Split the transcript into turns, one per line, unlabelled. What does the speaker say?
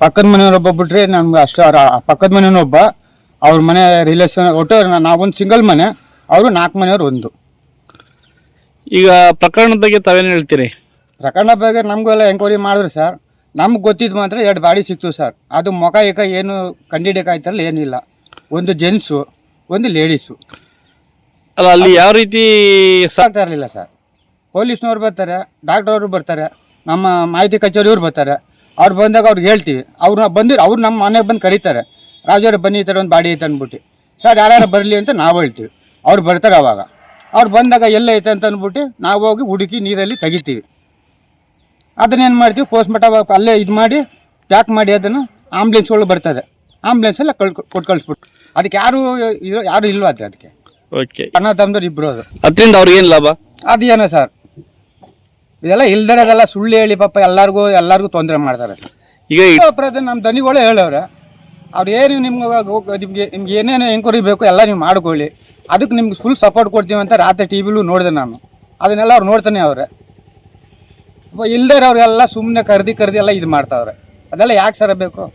ಪಕ್ಕದ ಮನೆಯವ್ರೊಬ್ಬ ಬಿಟ್ರೆ ನಮ್ಗೆ ಅಷ್ಟು ಅವ್ರ ಪಕ್ಕದ ಒಬ್ಬ ಅವ್ರ ಮನೆ ರಿಲೇಷನ್ ಒಟ್ಟು ನಾವೊಂದು ಸಿಂಗಲ್ ಮನೆ ಅವರು ನಾಲ್ಕು ಮನೆಯವ್ರು ಒಂದು.
ಈಗ ಪ್ರಕರಣದ ಬಗ್ಗೆ ತಾವೇನು ಹೇಳ್ತೀರಿ?
ಪ್ರಕರಣ ಬಗ್ಗೆ ನಮಗೂ ಎಲ್ಲ ಎಂಕ್ವೈರಿ ಮಾಡಿದ್ರು ಸರ್ ನಮ್ಗೆ ಗೊತ್ತಿದ್ದು ಮಾತ್ರ ಎರಡು ಬಾಡಿ ಸಿಕ್ತು ಸರ್ ಅದು ಮೊಕ ಏಕ ಏನು ಕಂಡಿಡಿಯಕಾಯ್ತಲ್ಲ ಏನಿಲ್ಲ. ಒಂದು ಜೆಂಟ್ಸು ಒಂದು ಲೇಡೀಸು
ಅಲ್ಲ ಅಲ್ಲಿ ಯಾವ ರೀತಿ
ಸಾಕ್ತಾ ಇರಲಿಲ್ಲ ಸರ್ ಪೊಲೀಸ್ನವ್ರು ಬರ್ತಾರೆ ಡಾಕ್ಟ್ರವರು ಬರ್ತಾರೆ ನಮ್ಮ ಮಾಹಿತಿ ಕಚೇರಿಯವ್ರು ಬರ್ತಾರೆ. ಅವ್ರು ಬಂದಾಗ ಅವ್ರಿಗೆ ಹೇಳ್ತೀವಿ. ಅವ್ರನ್ನ ಬಂದಿರು ಅವ್ರು ನಮ್ಮ ಮನೆಗೆ ಬಂದು ಕರೀತಾರೆ. ರಾಜವ್ರು ಬನ್ನಿ ಈ ಥರ ಒಂದು ಬಾಡಿ ಐತೆ ಅಂದ್ಬಿಟ್ಟು. ಸರ್ ಯಾರ್ಯಾರು ಬರಲಿ ಅಂತ ನಾವು ಹೇಳ್ತೀವಿ. ಅವ್ರು ಬರ್ತಾರೆ ಅವಾಗ. ಅವ್ರು ಬಂದಾಗ ಎಲ್ಲ ಐತೆ ಅಂತ ಅಂದ್ಬಿಟ್ಟು ನಾವು ಹೋಗಿ ಹುಡುಕಿ ನೀರಲ್ಲಿ ತೆಗಿತೀವಿ. ಅದನ್ನೇನು ಮಾಡ್ತೀವಿ ಪೋಸ್ಟ್ಮಾರ್ಟಮ್ ಅಲ್ಲೇ ಇದು ಮಾಡಿ ಪ್ಯಾಕ್ ಮಾಡಿ ಅದನ್ನು ಆಂಬ್ಲೆನ್ಸ್ಗಳು ಬರ್ತದೆ. ಆಂಬ್ಲೆನ್ಸೆಲ್ಲ ಕಳ್ ಕೊಟ್ಟು ಕಳಿಸ್ಬಿಟ್ಟು. ಅದಕ್ಕೆ ಯಾರು ಇರೋ ಯಾರು ಇಲ್ವಾ ಅದು ಅದಕ್ಕೆ?
ಓಕೆ
ಅಣ್ಣ ತಮ್ಮದವ್ರು ಇಬ್ಬರು ಅದು.
ಅದರಿಂದ ಅವ್ರಿಗೆ ಏನು ಲಾಭ?
ಅದೇನೋ ಸರ್. ಇದೆಲ್ಲ ಇಲ್ದಿರೋದೆಲ್ಲ ಸುಳ್ಳು ಹೇಳಿ ಪಾಪ ಎಲ್ಲರಿಗೂ ಎಲ್ಲರಿಗೂ ತೊಂದರೆ ಮಾಡ್ತಾರೆ. ಸರ್
ಈಗ ಈ-
ಅಪರಾಧ ನಮ್ಮ ದನಿಗಳೇ ಹೇಳವ್ರೆ. ಅವ್ರು ಏನು ನಿಮ್ಗೆ ನಿಮ್ಗೆ ನಿಮ್ಗೆ ಏನೇನು ಎಂಕ್ವೈರಿ ಬೇಕು ಎಲ್ಲ ನೀವು ಮಾಡ್ಕೊಳ್ಳಿ. ಅದಕ್ಕೆ ನಿಮ್ಗೆ ಫುಲ್ ಸಪೋರ್ಟ್ ಕೊಡ್ತೀವಿ ಅಂತ ರಾತ್ರಿ ಟಿ ವಿಲೂ ನೋಡಿದೆ ನಾನು. ಅದನ್ನೆಲ್ಲ ಅವ್ರು ನೋಡ್ತಾನೆ ಅವ್ರೆ. ಇಲ್ದೇ ಅವ್ರಿಗೆಲ್ಲ ಸುಮ್ಮನೆ ಕರ್ದಿ ಕರ್ದಿ ಎಲ್ಲ ಇದು ಮಾಡ್ತಾವ್ರೆ. ಅದೆಲ್ಲ ಯಾಕೆ ಸರ ಬೇಕು?